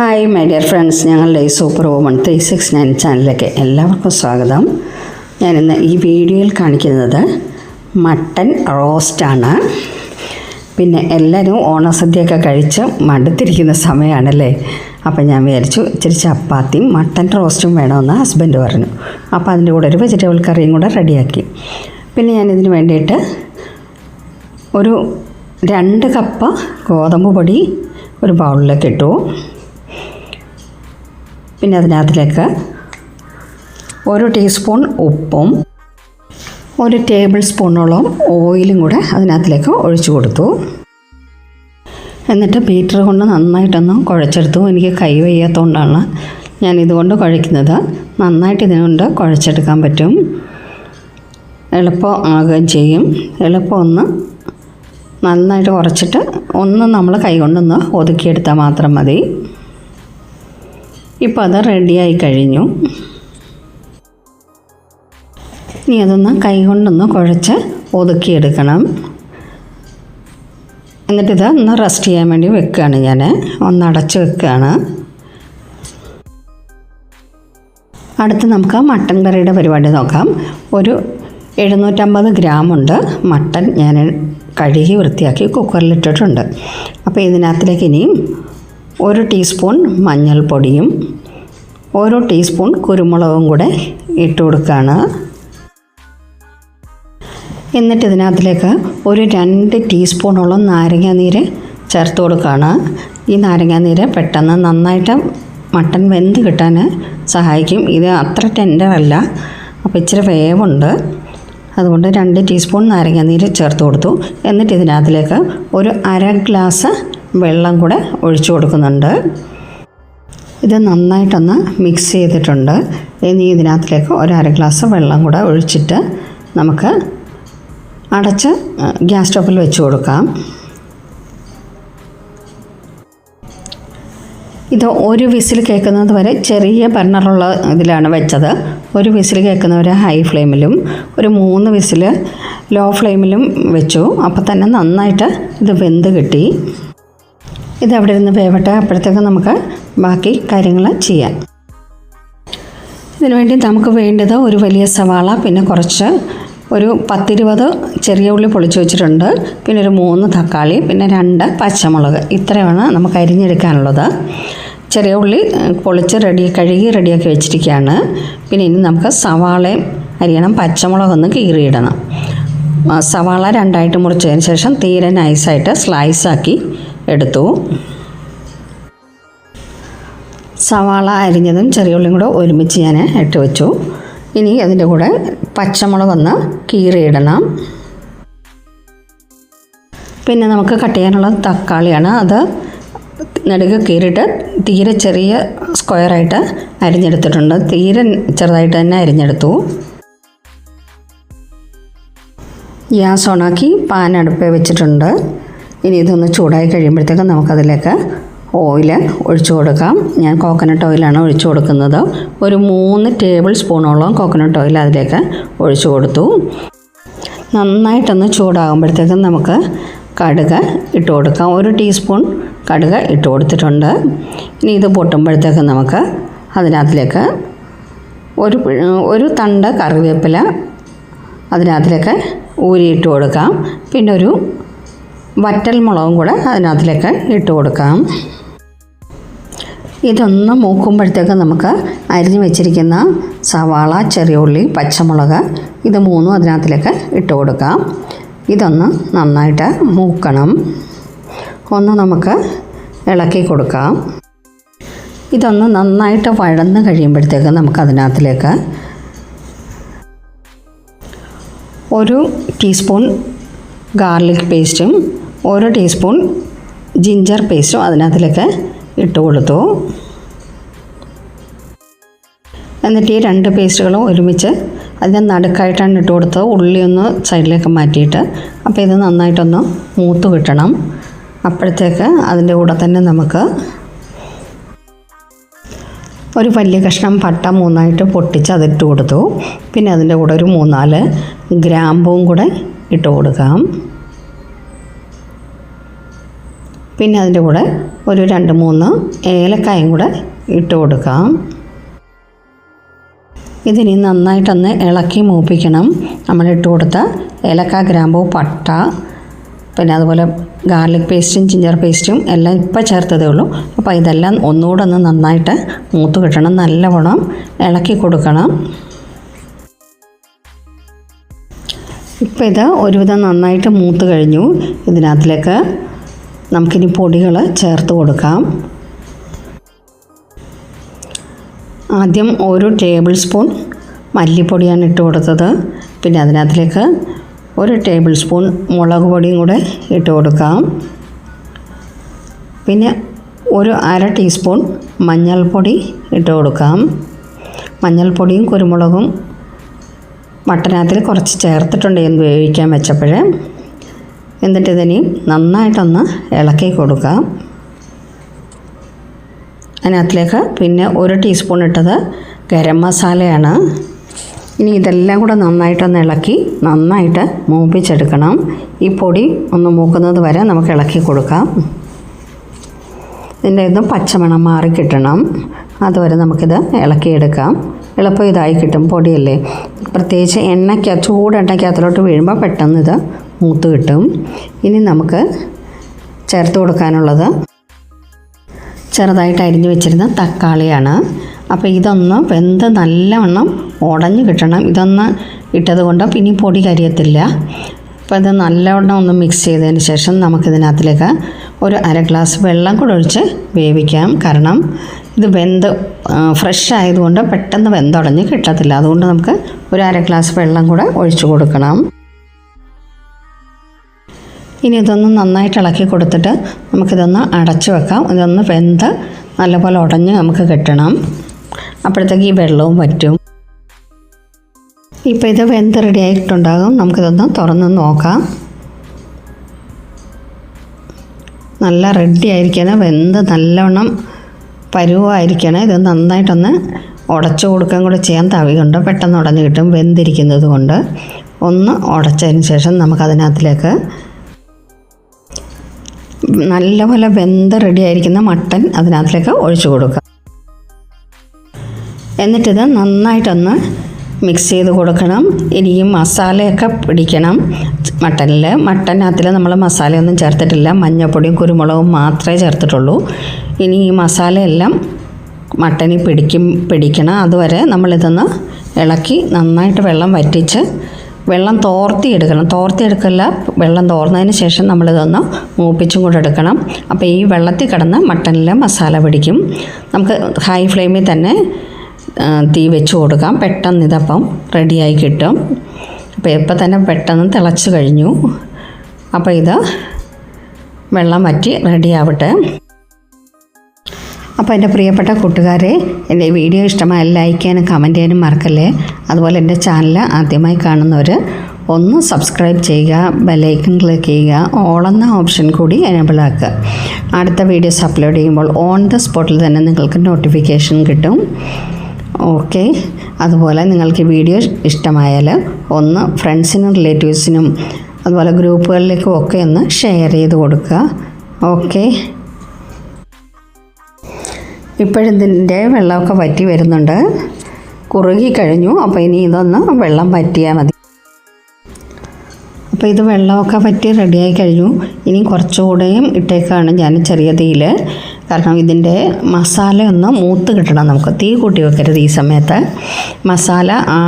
Hi my dear friends ഞങ്ങളുടെ ഈ super woman three six nine ചാനലിലേക്ക് എല്ലാവർക്കും സ്വാഗതം. ഞാനിന്ന് ഈ വീഡിയോയിൽ കാണിക്കുന്നത് മട്ടൻ റോസ്റ്റാണ് പിന്നെ എല്ലാവരും ഓണസദ്യയൊക്കെ കഴിച്ച് മടുത്തിരിക്കുന്ന സമയമാണല്ലേ അപ്പം ഞാൻ വിചാരിച്ചു ഇച്ചിരി ചപ്പാത്തിയും മട്ടൻ റോസ്റ്റും വേണമെന്ന് ഹസ്ബൻഡ് പറഞ്ഞു. അപ്പോൾ അതിന്റെ കൂടെ ഒരു വെജിറ്റബിൾ കറിയും കൂടെ റെഡിയാക്കി. പിന്നെ ഞാനിതിന് വേണ്ടിയിട്ട് ഒരു രണ്ട് കപ്പ് ഗോതമ്പ് പൊടി ഒരു ബൗളിലേക്ക് ഇട്ടു. പിന്നെ അതിനകത്തിലേക്ക് ഒരു ടീസ്പൂൺ ഉപ്പും ഒരു ടേബിൾ സ്പൂണോളം ഓയിലും കൂടെ അതിനകത്തിലേക്ക് ഒഴിച്ചു കൊടുത്തു. എന്നിട്ട് ബീറ്റർ കൊണ്ട് നന്നായിട്ടൊന്ന് കുഴച്ചെടുത്തു. എനിക്ക് കൈ വയ്യാത്തതുകൊണ്ടാണ് ഞാൻ ഇതുകൊണ്ട് കുഴയ്ക്കുന്നത്. നന്നായിട്ട് ഇതിനുകൊണ്ട് കുഴച്ചെടുക്കാൻ പറ്റും. എളുപ്പം ആകുകയും ചെയ്യും. എളുപ്പം ഒന്ന് നന്നായിട്ട് കുറച്ചിട്ട് ഒന്ന് നമ്മൾ കൈ കൊണ്ടൊന്ന് ഒതുക്കിയെടുത്താൽ മാത്രം മതി. ഇപ്പോൾ അത് റെഡിയായി കഴിഞ്ഞു. ഇനി അതൊന്ന് കൈകൊണ്ടൊന്ന് കുഴച്ച് ഒതുക്കിയെടുക്കണം. എന്നിട്ടിത് ഒന്ന് റെസ്റ്റ് ചെയ്യാൻ വേണ്ടി വെക്കുകയാണ് ഞാൻ ഒന്ന് അടച്ച് വെക്കുകയാണ്. അടുത്ത് നമുക്ക് മട്ടൻ കറിയുടെ പരിപാടി നോക്കാം. ഒരു എഴുന്നൂറ്റമ്പത് ഗ്രാമുണ്ട് മട്ടൻ ഞാൻ കഴുകി വൃത്തിയാക്കി കുക്കറിലിട്ടിട്ടുണ്ട് അപ്പോൾ ഇതിനകത്തിലേക്ക് ഇനിയും ഒരു ടീസ്പൂൺ മഞ്ഞൾപ്പൊടിയും ഓരോ ടീസ്പൂൺ കുരുമുളകും കൂടെ ഇട്ട് കൊടുക്കുകയാണ് എന്നിട്ട് ഇതിനകത്തിലേക്ക് ഒരു രണ്ട് ടീസ്പൂണോളം നാരങ്ങാനീര് ചേർത്ത് കൊടുക്കുകയാണ് ഈ നാരങ്ങാനീര് പെട്ടെന്ന് നന്നായിട്ട് മട്ടൻ വെന്ത് കിട്ടാൻ സഹായിക്കും. ഇത് അത്ര ടെൻഡറല്ല. അപ്പോൾ ഇച്ചിരി വേവുണ്ട്. അതുകൊണ്ട് രണ്ട് ടീസ്പൂൺ നാരങ്ങാനീര് ചേർത്ത് കൊടുത്തു. എന്നിട്ട് ഇതിനകത്തിലേക്ക് ഒരു അര ഗ്ലാസ് വെള്ളം കൂടെ ഒഴിച്ചു കൊടുക്കുന്നുണ്ട്. ഇത് നന്നായിട്ടൊന്ന് മിക്സ് ചെയ്തിട്ടുണ്ട്. ഇനി ഇതിനകത്തിലേക്ക് ഒരു അര ഗ്ലാസ് വെള്ളം കൂടെ ഒഴിച്ചിട്ട് നമുക്ക് അടച്ച് ഗ്യാസ് സ്റ്റോപ്പിൽ വെച്ച് കൊടുക്കാം. ഇത് ഒരു വിസിൽ കേൾക്കുന്നത് വരെ ചെറിയ ബർണറുള്ള ഇതിലാണ് വെച്ചത്. ഒരു വിസിൽ കേൾക്കുന്നവരെ ഹൈ ഫ്ലെയിമിലും ഒരു മൂന്ന് വിസിൽ ലോ ഫ്ലെയിമിലും വെച്ചു. അപ്പോൾ തന്നെ നന്നായിട്ട് ഇത് വെന്ത് കിട്ടി. ഇത് അവിടെ ഇരുന്ന് വേവട്ടെ. അപ്പോഴത്തേക്ക് നമുക്ക് ബാക്കി കാര്യങ്ങൾ ചെയ്യാം ഇതിനു വേണ്ടി നമുക്ക് വേണ്ടത് ഒരു വലിയ സവാള പിന്നെ കുറച്ച് ഒരു പത്തിരുപത് ചെറിയ ഉള്ളി പൊളിച്ച് വെച്ചിട്ടുണ്ട്. പിന്നെ ഒരു മൂന്ന് തക്കാളി പിന്നെ രണ്ട് പച്ചമുളക്. ഇത്രയാണ് നമുക്ക് അരിഞ്ഞെടുക്കാനുള്ളത്. ചെറിയ ഉള്ളി പൊളിച്ച് റെഡി കഴുകി റെഡിയാക്കി വെച്ചിരിക്കുകയാണ്. പിന്നെ ഇനി നമുക്ക് സവാളയും അരിയണം പച്ചമുളകൊന്ന് കീറിയിടണം. സവാള രണ്ടായിട്ട് മുറിച്ചതിന് ശേഷം തീരെ നൈസായിട്ട് സ്ലൈസാക്കി എടുത്തു. സവാള അരിഞ്ഞതും ചെറിയ ഉള്ളിയും കൂടെ ഒരുമിച്ച് ഞാൻ ഇട്ട് വെച്ചു. ഇനി അതിന്റെ കൂടെ പച്ചമുളകൊന്ന് കീറിയിടണം. പിന്നെ നമുക്ക് കട്ട് ചെയ്യാനുള്ള തക്കാളിയാണ് അത് നടുക്ക് കീറിയിട്ട് തീരെ ചെറിയ സ്ക്വയറായിട്ട് അരിഞ്ഞെടുത്തിട്ടുണ്ട്. തീരെ ചെറുതായിട്ട് തന്നെ അരിഞ്ഞെടുത്തു. ഗ്യാസ് ഓണാക്കി പാൻ അടുപ്പേ വെച്ചിട്ടുണ്ട്. ഇനി ഇതൊന്ന് ചൂടായി കഴിയുമ്പോഴത്തേക്കും നമുക്കതിലേക്ക് ഓയിൽ ഒഴിച്ചു കൊടുക്കാം. ഞാൻ കോക്കനട്ട് ഓയിലാണ് ഒഴിച്ചു കൊടുക്കുന്നത്. ഒരു മൂന്ന് ടേബിൾ സ്പൂണോളം കോക്കനട്ട് ഓയിൽ അതിലേക്ക് ഒഴിച്ചു കൊടുത്തു. നന്നായിട്ടൊന്ന് ചൂടാകുമ്പോഴത്തേക്കും നമുക്ക് കടുക് ഇട്ട് കൊടുക്കാം. ഒരു ടീസ്പൂൺ കടുക് ഇട്ട് കൊടുത്തിട്ടുണ്ട്. ഇനി ഇത് പൊട്ടുമ്പോഴത്തേക്കും നമുക്ക് അതിനകത്തിലേക്ക് ഒരു ഒരു തണ്ട് കറിവേപ്പില അതിനകത്തിലേക്ക് ഊരിയിട്ട് കൊടുക്കാം. പിന്നെ ഒരു വറ്റൽ മുളകും കൂടെ അതിനകത്തിലേക്ക് ഇട്ട് കൊടുക്കാം. ഇതൊന്ന് മൂക്കുമ്പോഴത്തേക്ക് നമുക്ക് അരിഞ്ഞു വെച്ചിരിക്കുന്ന സവാള ചെറിയ ഉള്ളി പച്ചമുളക് ഇത് മൂന്നും അതിനകത്തിലേക്ക് ഇട്ട് കൊടുക്കാം. ഇതൊന്ന് നന്നായിട്ട് മൂക്കണം. ഒന്ന് നമുക്ക് ഇളക്കി കൊടുക്കാം. ഇതൊന്ന് നന്നായിട്ട് വഴന്ന് കഴിയുമ്പോഴത്തേക്ക് നമുക്ക് അതിനകത്തിലേക്ക് ഒരു ടീസ്പൂൺ ഗാർലിക് പേസ്റ്റും ഒരു ടീസ്പൂൺ ജിഞ്ചർ പേസ്റ്റും അതിനകത്തിലേക്ക് ഇട്ട് കൊടുത്തു. എന്നിട്ട് ഈ രണ്ട് പേസ്റ്റുകളും ഒരുമിച്ച് അതിന് നടുക്കായിട്ടാണ് ഇട്ട് കൊടുത്തത്. ഉള്ളി ഒന്ന് സൈഡിലേക്ക് മാറ്റിയിട്ട്. അപ്പോൾ ഇത് നന്നായിട്ടൊന്ന് മൂത്ത് കിട്ടണം. അപ്പോഴത്തേക്ക് അതിന്റെ കൂടെ തന്നെ നമുക്ക് ഒരു വലിയ കഷ്ണം പട്ട മൂന്നായിട്ട് പൊട്ടിച്ച് അതിട്ട് കൊടുത്തു. പിന്നെ അതിന്റെ കൂടെ ഒരു മൂന്നാൽ ഗ്രാമ്പും കൂടെ ഇട്ട് കൊടുക്കാം. പിന്നെ അതിന്റെ കൂടെ ഒരു രണ്ട് മൂന്ന് ഏലക്കായും കൂടെ ഇട്ട് കൊടുക്കാം. ഇതിനി നന്നായിട്ടൊന്ന് ഇളക്കി മൂപ്പിക്കണം. നമ്മൾ ഇട്ട് കൊടുത്ത ഏലക്ക ഗ്രാമ്പൂ പട്ട പിന്നെ അതുപോലെ ഗാർലിക് പേസ്റ്റും ജിഞ്ചർ പേസ്റ്റും എല്ലാം ഇപ്പം ചേർത്തതേ ഉള്ളൂ. അപ്പോൾ ഇതെല്ലാം ഒന്നുകൂടെ ഒന്ന് നന്നായിട്ട് മൂത്ത് കിട്ടണം. നല്ലവണ്ണം ഇളക്കി കൊടുക്കണം. ഇപ്പം ഇത് ഒരുവിധം നന്നായിട്ട് മൂത്ത് കഴിഞ്ഞു. ഇതിനകത്തിലേക്ക് നമുക്കിനി പൊടികൾ ചേർത്ത് കൊടുക്കാം. ആദ്യം ഒരു ടേബിൾ സ്പൂൺ മല്ലിപ്പൊടിയാണ് ഇട്ട് കൊടുത്തത്. പിന്നെ അതിനകത്തിലേക്ക് ഒരു ടേബിൾ സ്പൂൺ മുളക് പൊടിയും കൂടെ ഇട്ട് കൊടുക്കാം. പിന്നെ ഒരു അര ടീസ്പൂൺ മഞ്ഞൾപ്പൊടി ഇട്ട് കൊടുക്കാം. മഞ്ഞൾപ്പൊടിയും കുരുമുളകും മട്ടനകത്തിൽ കുറച്ച് ചേർത്തിട്ടുണ്ട് എന്ന് വേവിക്കാൻ വെച്ചപ്പോൾ എന്നിട്ട് ഇതിനി നന്നായിട്ടൊന്ന് ഇളക്കി കൊടുക്കാം. അതിനകത്തിലേക്ക് പിന്നെ ഒരു ടീസ്പൂൺ ഇട്ടത് ഗരം മസാലയാണ്. ഇനി ഇതെല്ലാം കൂടെ നന്നായിട്ടൊന്ന് ഇളക്കി നന്നായിട്ട് മൂപ്പിച്ചെടുക്കണം. ഈ പൊടി ഒന്ന് മൂക്കുന്നത് വരെ നമുക്ക് ഇളക്കി കൊടുക്കാം. ഇതിന്റെ ഇതും പച്ചമണം മാറി കിട്ടണം. അതുവരെ നമുക്കിത് ഇളക്കിയെടുക്കാം. എളുപ്പം ഇതായി കിട്ടും പൊടിയല്ലേ? പ്രത്യേകിച്ച് എണ്ണയ്ക്ക് ചൂട് എണ്ണയ്ക്കകത്തിലോട്ട് വീഴുമ്പോൾ പെട്ടെന്ന് ഇത് മൂത്ത് കിട്ടും. ഇനി നമുക്ക് ചേർത്ത് കൊടുക്കാനുള്ളത് ചെറുതായിട്ട് അരിഞ്ഞു വെച്ചിരുന്ന തക്കാളിയാണ്. അപ്പോൾ ഇതൊന്ന് വെന്ത് നല്ലവണ്ണം ഉടഞ്ഞു കിട്ടണം. ഇതൊന്ന് ഇട്ടത് കൊണ്ട് പിന്നെ പൊടി കരിയത്തില്ല. അപ്പോൾ ഇത് നല്ലവണ്ണം ഒന്ന് മിക്സ് ചെയ്തതിന് ശേഷം നമുക്കിതിനകത്തിലേക്ക് ഒരു അര ഗ്ലാസ് വെള്ളം കൂടെ ഒഴിച്ച് വേവിക്കാം. കാരണം ഇത് വെന്ത് ഫ്രഷ് ആയതുകൊണ്ട് പെട്ടെന്ന് വെന്തുടഞ്ഞ് കിട്ടത്തില്ല. അതുകൊണ്ട് നമുക്ക് ഒരു അര ഗ്ലാസ് വെള്ളം കൂടെ ഒഴിച്ചു കൊടുക്കണം. ഇനി ഇതൊന്ന് നന്നായിട്ട് ഇളക്കി കൊടുത്തിട്ട് നമുക്കിതൊന്ന് അടച്ചു വെക്കാം. ഇതൊന്ന് വെന്ത് നല്ലപോലെ ഉടഞ്ഞ് നമുക്ക് കിട്ടണം. അപ്പോഴത്തേക്ക് ഈ വെള്ളവും പറ്റും. ഇപ്പോൾ ഇത് വെന്ത് റെഡി ആയിട്ടുണ്ടാകും. നമുക്കിതൊന്ന് തുറന്ന് നോക്കാം. നല്ല റെഡി ആയിരിക്കണം. വെന്ത് നല്ലവണ്ണം പരുവായിരിക്കണം. ഇത് നന്നായിട്ടൊന്ന് ഉടച്ചു കൊടുക്കുകയും കൂടെ ചെയ്യാൻ തവി പെട്ടെന്ന് ഉടഞ്ഞ് കിട്ടും. വെന്തിരിക്കുന്നത് കൊണ്ട് ഒന്ന് ഉടച്ചതിന് ശേഷം നമുക്കതിനകത്തിലേക്ക് നല്ലപോലെ വെന്ത് റെഡിയായിരിക്കുന്ന മട്ടൻ അതിനകത്തിലേക്ക് ഒഴിച്ചു കൊടുക്കുക. എന്നിട്ടിത് നന്നായിട്ടൊന്ന് മിക്സ് ചെയ്ത് കൊടുക്കണം. ഇനി ഈ മസാലയൊക്കെ പിടിക്കണം. മട്ടനിൽ മട്ടനകത്തിൽ നമ്മൾ മസാലയൊന്നും ചേർത്തിട്ടില്ല. മഞ്ഞൾപ്പൊടിയും കുരുമുളകും മാത്രമേ ചേർത്തിട്ടുള്ളൂ. ഇനി ഈ മസാലയെല്ലാം മട്ടനിൽ പിടിക്കും പിടിക്കണം. അതുവരെ നമ്മളിതൊന്ന് ഇളക്കി നന്നായിട്ട് വെള്ളം വറ്റിച്ച് വെള്ളം തോർത്തി എടുക്കണം തോർത്തി എടുക്കല്ല വെള്ളം തോർന്നതിന് ശേഷം നമ്മൾ നമ്മളിതൊന്ന് മൂപ്പിച്ചും കൂടെ എടുക്കണം. അപ്പോൾ ഈ വെള്ളത്തിൽ കിടന്ന് മട്ടനിൽ മസാല പിടിക്കും. നമുക്ക് ഹൈ ഫ്ലെയിമിൽ തന്നെ തീ വെച്ച് കൊടുക്കാം. പെട്ടെന്ന് ഇതപ്പം റെഡിയായി കിട്ടും. അപ്പോൾ ഇപ്പം തന്നെ പെട്ടെന്ന് തിളച്ച് കഴിഞ്ഞു. അപ്പോൾ ഇത് വെള്ളം വറ്റി റെഡിയാവട്ടെ അപ്പോൾ എന്റെ പ്രിയപ്പെട്ട കൂട്ടുകാരെ എന്റെ വീഡിയോ ഇഷ്ടമായ ലൈക്ക് ചെയ്യാനും കമന്റ് ചെയ്യാനും മറക്കല്ലേ? അതുപോലെ എന്റെ ചാനൽ ആദ്യമായി കാണുന്നവർ ഒന്ന് സബ്സ്ക്രൈബ് ചെയ്യുക ബെലൈക്കൺ ക്ലിക്ക് ചെയ്യുക ഓൾ എന്ന ഓപ്ഷൻ കൂടി എനേബിൾ ആക്കുക. അടുത്ത വീഡിയോസ് അപ്ലോഡ് ചെയ്യുമ്പോൾ ഓൺ ദ സ്പോട്ടിൽ തന്നെ നിങ്ങൾക്ക് നോട്ടിഫിക്കേഷൻ കിട്ടും. ഓക്കെ അതുപോലെ നിങ്ങൾക്ക് വീഡിയോ ഇഷ്ടമായാൽ ഒന്ന് ഫ്രണ്ട്സിനും റിലേറ്റീവ്സിനും അതുപോലെ ഗ്രൂപ്പുകളിലേക്കും ഒക്കെ ഒന്ന് ഷെയർ ചെയ്ത് കൊടുക്കുക. ഓക്കെ ഇപ്പോഴിതിന്റെ വെള്ളമൊക്കെ വറ്റി വരുന്നുണ്ട്. കുറുകി കഴിഞ്ഞു. അപ്പോൾ ഇനി ഇതൊന്ന് വെള്ളം വറ്റിയാൽ മതി. അപ്പോൾ ഇത് വെള്ളമൊക്കെ വറ്റി റെഡിയായി കഴിഞ്ഞു. ഇനി കുറച്ചുകൂടെയും ഇട്ടേക്കാണ് ഞാൻ ചെറിയ തീയിൽ കാരണം ഇതിന്റെ മസാല ഒന്ന് മൂത്ത് കിട്ടണം നമുക്ക്. തീ കൂട്ടി വെക്കരുത് ഈ സമയത്ത്. മസാല ആ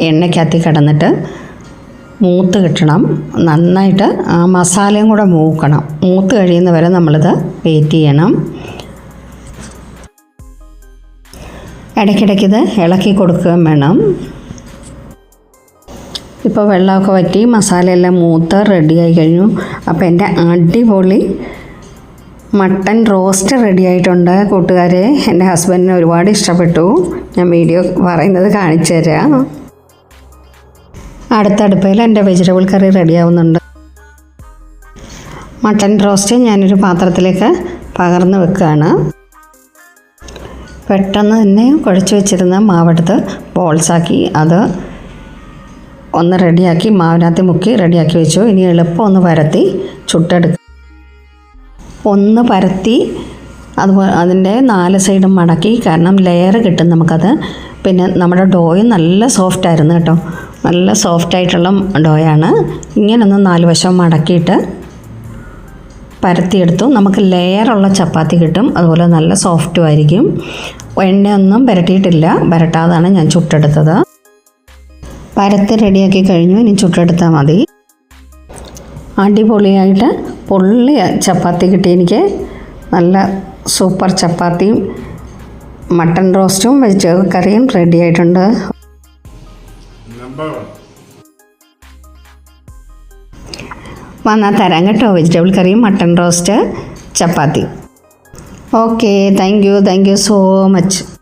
എണ്ണയ്ക്കകത്ത് കിടന്നിട്ട് മൂത്ത് കിട്ടണം. നന്നായിട്ട് ആ മസാലയും കൂടെ മൂക്കണം. മൂത്ത് കഴിയുന്നവരെ നമ്മളിത് വെയിറ്റ് ചെയ്യണം. ഇടയ്ക്കിടയ്ക്ക് ഇത് ഇളക്കി കൊടുക്കുകയും വേണം. ഇപ്പോൾ വെള്ളമൊക്കെ വറ്റി മസാലയെല്ലാം മൂത്ത് റെഡിയായി കഴിഞ്ഞു. അപ്പോൾ എന്റെ അടിപൊളി മട്ടൻ റോസ്റ്റ് റെഡി ആയിട്ടുണ്ട്. കൂട്ടുകാരെ എന്റെ ഹസ്ബൻഡിന് ഒരുപാട് ഇഷ്ടപ്പെട്ടു. ഞാൻ വീഡിയോ പറയുന്നത് കാണിച്ചു തരാം. അടുത്ത അടുപ്പയിൽ എന്റെ വെജിറ്റബിൾ കറി റെഡിയാവുന്നുണ്ട് മട്ടൻ റോസ്റ്റ് ഞാനൊരു പാത്രത്തിലേക്ക് പകർന്ന് വെക്കുകയാണ്. പെട്ടെന്ന് തന്നെ കുഴച്ച് വെച്ചിരുന്ന മാവെടുത്ത് ബോൾസാക്കി അത് ഒന്ന് റെഡിയാക്കി മാവിനകത്ത് മുക്കി റെഡിയാക്കി വെച്ചു. ഇനി എളുപ്പം ഒന്ന് പരത്തി ചുട്ടെടുക്കുക ഒന്ന് പരത്തി അതുപോലെ അതിന്റെ നാല് സൈഡും മടക്കി കാരണം ലെയർ കിട്ടും നമുക്കത്. പിന്നെ നമ്മുടെ ഡോയും നല്ല സോഫ്റ്റ് ആയിരുന്നു കേട്ടോ. നല്ല സോഫ്റ്റ് ആയിട്ടുള്ള ഡോയാണ് ഇങ്ങനൊന്ന് നാല് വശം മടക്കിയിട്ട് പരത്തിയെടുത്തു. നമുക്ക് ലെയറുള്ള ചപ്പാത്തി കിട്ടും. അതുപോലെ നല്ല സോഫ്റ്റും ആയിരിക്കും. എണ്ണയൊന്നും പുരട്ടിയിട്ടില്ല പുരട്ടാതാണ് ഞാൻ ചുട്ടെടുത്തത്. പരത്ത് റെഡിയാക്കി കഴിഞ്ഞു. ഇനി ചുട്ടെടുത്താൽ മതി. അടിപൊളിയായിട്ട് പൊള്ളിയ ചപ്പാത്തി കിട്ടി എനിക്ക്. നല്ല സൂപ്പർ ചപ്പാത്തിയും മട്ടൺ റോസ്റ്റും വെജിറ്റബിൾ കറിയും റെഡിയായിട്ടുണ്ട് റെഡി ആയിട്ടുണ്ട്. വന്നാൽ തരാം കേട്ടോ. വെജിറ്റബിൾ കറിയും mutton roast chapati. Okay thank you thank you so much